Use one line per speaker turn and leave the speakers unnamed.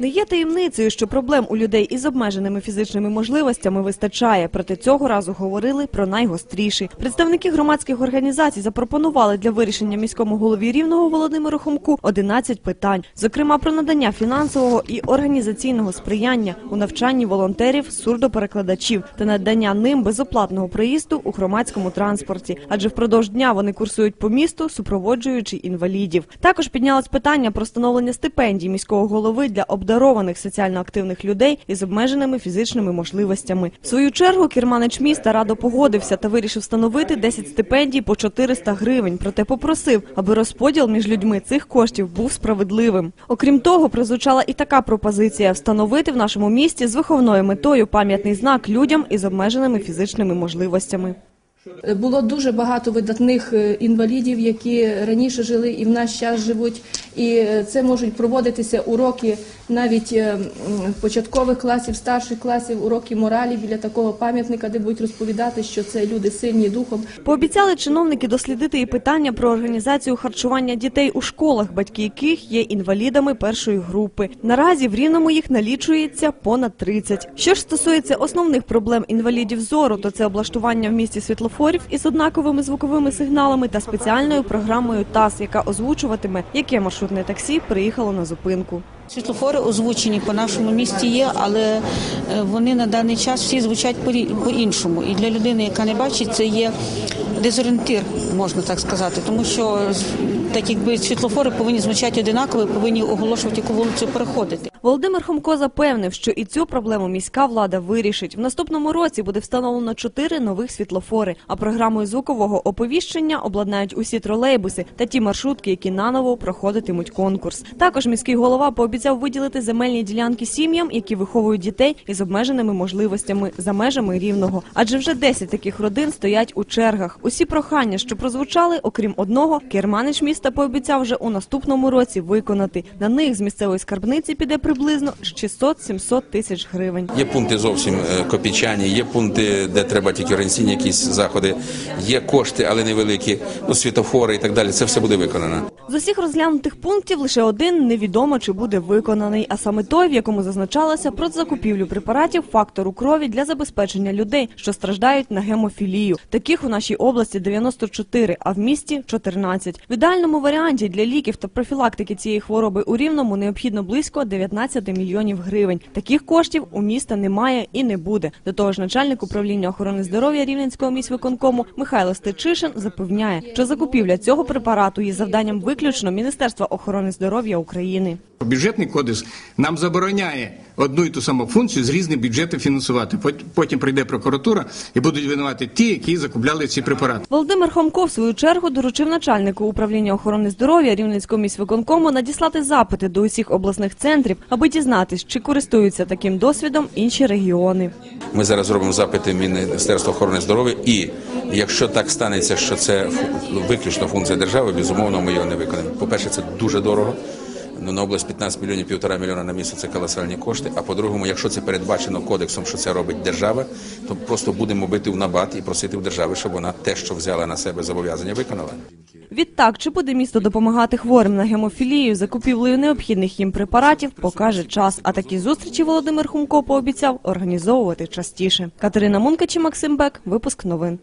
Не є таємницею, що проблем у людей із обмеженими фізичними можливостями вистачає. Проте цього разу говорили про найгостріші. Представники громадських організацій запропонували для вирішення міському голові рівного Володимиру Хомку 11 питань, зокрема про надання фінансового і організаційного сприяння у навчанні волонтерів, сурдоперекладачів та надання ним безоплатного проїзду у громадському транспорті, адже впродовж дня вони курсують по місту, супроводжуючи інвалідів. Також піднялось питання про встановлення стипендій міського голови для обдарованих соціально активних людей із обмеженими фізичними можливостями. В свою чергу керманич міста радо погодився та вирішив встановити 10 стипендій по 400 гривень. Проте попросив, аби розподіл між людьми цих коштів був справедливим. Окрім того, прозвучала і така пропозиція встановити в нашому місті з виховною метою пам'ятний знак людям із обмеженими фізичними можливостями.
Було дуже багато видатних е, інвалідів, які раніше жили і в наш час живуть. І е, це можуть проводитися уроки навіть е, початкових класів, старших класів, уроки моралі біля такого пам'ятника, де будуть розповідати, що це люди сильні духом.
Пообіцяли чиновники дослідити і питання про організацію харчування дітей у школах, батьки яких є інвалідами першої групи. Наразі в Рівному їх налічується понад 30. Що ж стосується основних проблем інвалідів зору, то це облаштування в місті світлофорів із однаковими звуковими сигналами та спеціальною програмою ТАС, яка озвучуватиме, яке маршрутне таксі приїхало на зупинку.
Світлофори озвучені по нашому місті є, але е, вони на даний час всі звучать по- по-іншому. І для людини, яка не бачить, це є дезорієнтир, можна так сказати, тому що так якби світлофори повинні звучати одинаково, повинні оголошувати, яку вулицю переходити.
Володимир Хомко запевнив, що і цю проблему міська влада вирішить. В наступному році буде встановлено чотири нових світлофори, а програмою звукового оповіщення обладнають усі тролейбуси та ті маршрутки, які наново проходитимуть конкурс. Також міський голова пообіцяв виділити земельні ділянки сім'ям, які виховують дітей із обмеженими можливостями за межами рівного. Адже вже 10 таких родин стоять у чергах. Усі прохання, що прозвучали, окрім одного, керманич міста пообіцяв вже у наступному році виконати. На них з місцевої скарбниці піде приблизно 600-700 тисяч гривень.
Є пункти зовсім е, копійчані, є пункти, де треба тільки організаційні якісь заходи, є кошти, але невеликі, ну світофори і так далі. Це все буде виконано.
З усіх розглянутих пунктів лише один невідомо чи буде виконаний, а саме той, в якому зазначалося про закупівлю препаратів фактору крові для забезпечення людей, що страждають на гемофілію. Таких у нашій області 94, а в місті 14. В ідеальному варіанті для ліків та профілактики цієї хвороби у рівному необхідно близько 19 мільйонів гривень. Таких коштів у міста немає і не буде. До того ж, начальник управління охорони здоров'я Рівненського міськвиконкому Михайло Стечишин запевняє, що закупівля цього препарату є завданням виключно Міністерства охорони здоров'я України.
Бюджетний кодекс нам забороняє одну і ту саму функцію з різних бюджетів фінансувати. Пот- Потім прийде прокуратура і будуть винувати ті, які закупляли ці препарати.
Володимир Хомко в свою чергу доручив начальнику управління охорони здоров'я Рівненського міськвиконкому надіслати запити до усіх обласних центрів, аби дізнатись, чи користуються таким досвідом інші регіони.
Ми зараз зробимо запити Міністерства охорони здоров'я, і якщо так станеться, що це виключно функція держави, безумовно, ми його не виконаємо. По-перше, це дуже дорого. Ну, на область 15 мільйонів, півтора мільйона на місяць – це колосальні кошти. А по-другому, якщо це передбачено кодексом, що це робить держава, то просто будемо бити в набат і просити в держави, щоб вона те, що взяла на себе зобов'язання, виконала.
Відтак, чи буде місто допомагати хворим на гемофілію закупівлею необхідних їм препаратів, покаже час. А такі зустрічі Володимир Хумко пообіцяв організовувати частіше. Катерина Мункачі, Максим Бек, випуск новин.